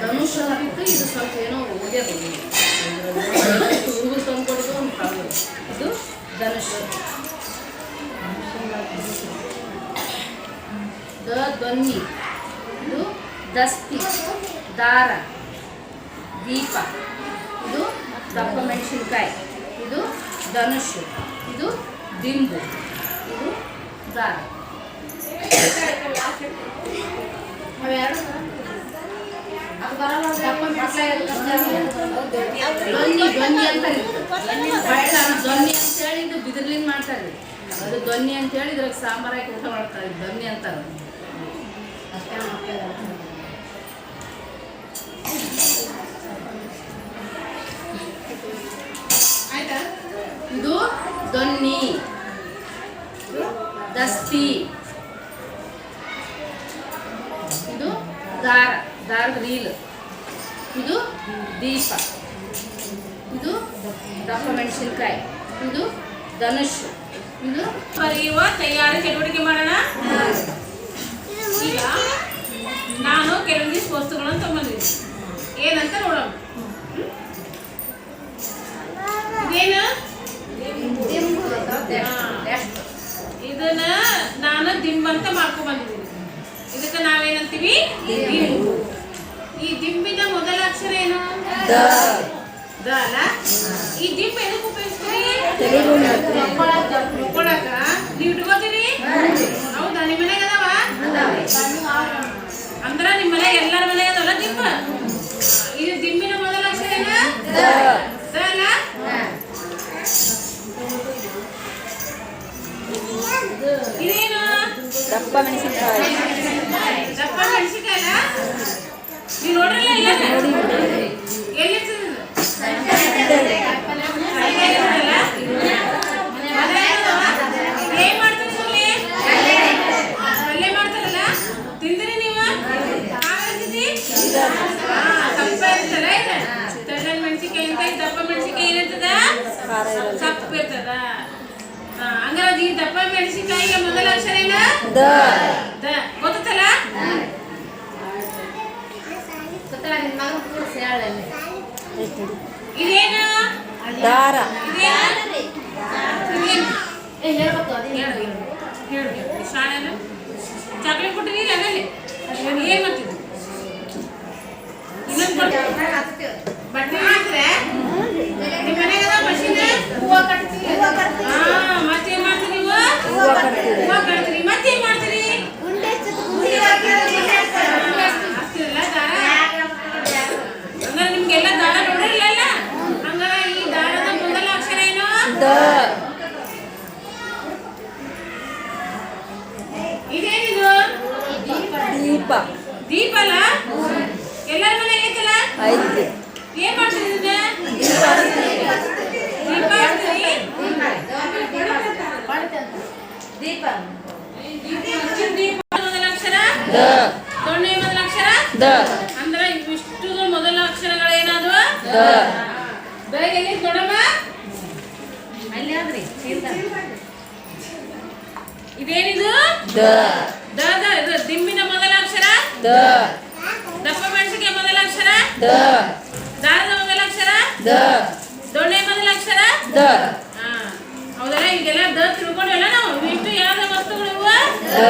ಧನುಷ ಹಾಕಿತ್ತು ಇದು ಸ್ವಲ್ಪ ಏನೋ ಓದ್ಯದು ಹುಡುಗರು ತಂದ್ಕೊಡೋದು ಒಂದು ಪ್ರಾಬ್ಲಮ್ ಇದು ಧನುಷ್ ದ ಧ್ವನಿ ಇದು ದಸ್ತಿ. ದಾರ ದೀಪ ಇದು ದಪ್ಪ ಮೆಣಸಿನ್ಕಾಯಿ ಇದು ಧನುಷ್ ಇದು ದಿಂಬು. ಇದು ದಾರ. ಅವೆರಡು ಧ್ವನಿ ಅಂತ ಅಂತೇಳಿ ಇದು ಬಿದಿರ್ಲಿಂದ ಮಾಡ್ತಾರೆ ಅದು ಧ್ವನಿ ಅಂತೇಳಿ ಇದ್ರಾಗ ಸಾಂಬಾರು ಹಾಕಿ ಊಟ ಮಾಡ್ತಾರೆ ಧ್ವನಿ ಅಂತಾರೆ ಇದು ದೊನ್ನಿ ದಸ್ತಿ. ಇದು ದಾರ. ದಾರದ ರೀಲ್ ಇದು ದೀಪ. ಇದು ದಪ್ಪ ಮೆಣಸಿನ್ಕಾಯಿ ಇದು ಧನುಷ್. ಇದು ಬರೆಯುವ ತಯಾರಿ ಚಟುವಟಿಕೆ ಮಾಡೋಣ? ಈಗ ನಾನು ಕೆಲವೊಂದಿಷ್ಟು ವಸ್ತುಗಳನ್ನು ತಗೊಂಡಿದ್ದೀನಿ ಏನಂತ ನೋಡೋಣ? ಇದೇನು. ಇದನ್ನ ನಾನು ದಿಂಬ್ ಅಂತ ಮಾಡ್ಕೊಂಡ್ ಬಂದಿದ್ದೀನಿ ಇದಕ್ಕೆ ನಾವೇನಂತೀವಿ? ದಿಂಬಿನ ಮೊದಲ ಅಕ್ಷರ ಏನು? ದ. ಅಲ್ಲ? ಈ ದಿಂಪ ಎದಕ್ಕೆ ಉಪಯೋಗಿಸ್ತೀರಿ? ನೀವು ಇಟ್ಕೋತೀರಿ? ಹೌದಾ? ನಿಮ್ಮ ಮನೆಗೆ ಅದಾವ? ಅಂದ್ರ ನಿಮ್ಮ ಮನೆಗೆ ಎಲ್ಲರ ಮನೆಗೆ ಅದಲ್ಲ ದಿಂಬ ಇದು ದಿಂಬಿನ ಮೊದಲ ಅಕ್ಷರ ಏನ? ದ. ಅಲ್ಲ? ಇದೇನು? ದಪ್ಪ ಮೆಣಸಿನಕಾಯಿ. ದಪ್ಪ ಮೆಣಸಿನಕಾಯಿ ಅಲ್ಲ ಸಪ್ಪ ಇರ್ತದ? ಹಂಗಾರೆ ಈ ದಪ್ಪ ಮೆಣಸಿನಕಾಯಿಗೆ ಮೊದಲ ಅಕ್ಷರ ಏನ? ದ ದ ಗೊತ್ತಲ್ಲ ಇದೇನು ದಾರ. ಚಾಕ್ಲೇಟ್ ಕೊಟ್ಟಿರಿ ಅಲ್ಲಲ್ಲಿ ಏನು ಮಾಡ್ತೀವಿ ಇನ್ನೊಂದು ಕೊಡ್ತೀವಿ ಬಟ್ಟೆ ಹಾಕ್ರೆ ನಿಮ್ಮ ಮನೆಗೆ ಅದ ಮಷೀನ್ ಹಾ ಮತ್ತೇನ್ ಮಾಡ್ತೀರಿ ನೀವು ಹೂವ ಕಟ್ತೀವಿ ಹೂವ ಕಟ್ತೀರಿ ಮತ್ತೇನ್ ಮಾಡ್ತೀರಿ ಹಾಕ್ತಿರಲ್ಲ ದಾರ ಹಂಗಾರೆ ನಿಮ್ಗೆಲ್ಲ ದಾರ ನೋಡಿರ್ಲಿಲ್ಲ ಹಂಗಾರೆ ಈ ದಾರದ ಮೊದಲ ಅಕ್ಷರ ಏನು ದ ಇದೇನಿದು ದೀಪ ದೀಪ ಅಲ್ಲ ಎಲ್ಲರ ಮನೆ ಐತಲ್ಲ ಐತಿ ಏನ್ ಮಾಡ್ತೀರಿ ದೀಪ ಹಚ್ತೀರಿ? ದೀಪ ದೀಪ ಮೊದಲ ಅಕ್ಷರ ದ ದೊಣ್ಣೆ ಮೊದಲ ಅಕ್ಷರ ದ ಅಂದ್ರೆ ಇವಿಷ್ಟು ಮೊದಲ ಅಕ್ಷರಗಳೇನಾದ್ವ ದ ಬೆಳಗ್ಗೆ ಎಲ್ಲಿ ದೊಡ್ಡಮ್ಮ ಅಲ್ಲಿ ಆದ್ರಿ ಇದೇನಿದು ದ ದ ದಿಂಬಿನ ದ. ದಪ್ಪ ಮೆಣಸಿಗೆ ಮೊದಲ ಅಕ್ಷರ? ದ. ದಾರದ ಮೊದಲ ಅಕ್ಷರ? ದ. ದೊಣ್ಣೆ ಮೊದಲ ಅಕ್ಷರ? ದ. ಹೌದಲ್ಲ ಈಗೆಲ್ಲ ದ ತಿಳ್ಕೊಂಡ್ವಲ್ಲ ನಾವು? ಇಷ್ಟು ಯಾವ್ದು ವಸ್ತುಗಳು ಇವು ದ.